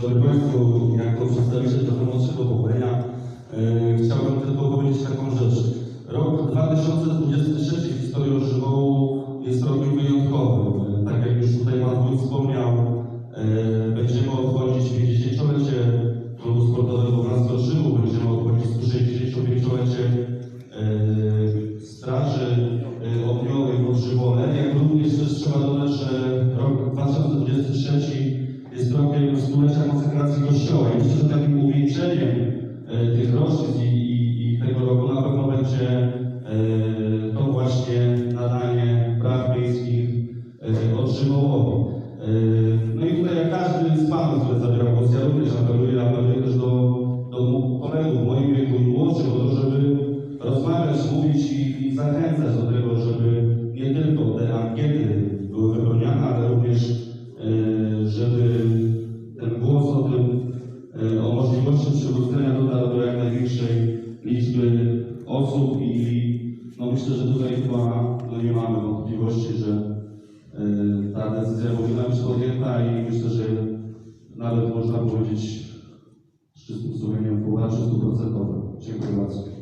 superpuesto y a consultar esta famosa konsekracji Kościoła i myślę, że takim uwieńczeniem tych rocznic i, i, i tego roku na pewno będzie e, to właśnie nadanie praw miejskich e, otrzymałowi. E, no i tutaj jak każdy z Panów, który zabierał głos, ja również apeluję, apeluję też do, do kolegów w moim wieku i młodszych o to, żeby rozmawiać, mówić i, i zachęcać do tego, żeby nie tylko te ankiety były wypełniane, ale również żeby największej liczby osób i no myślę, że tutaj chyba no nie mamy wątpliwości, że e, ta decyzja powinna być podjęta i myślę, że nawet można powiedzieć z czystym sumieniem, chyba 300%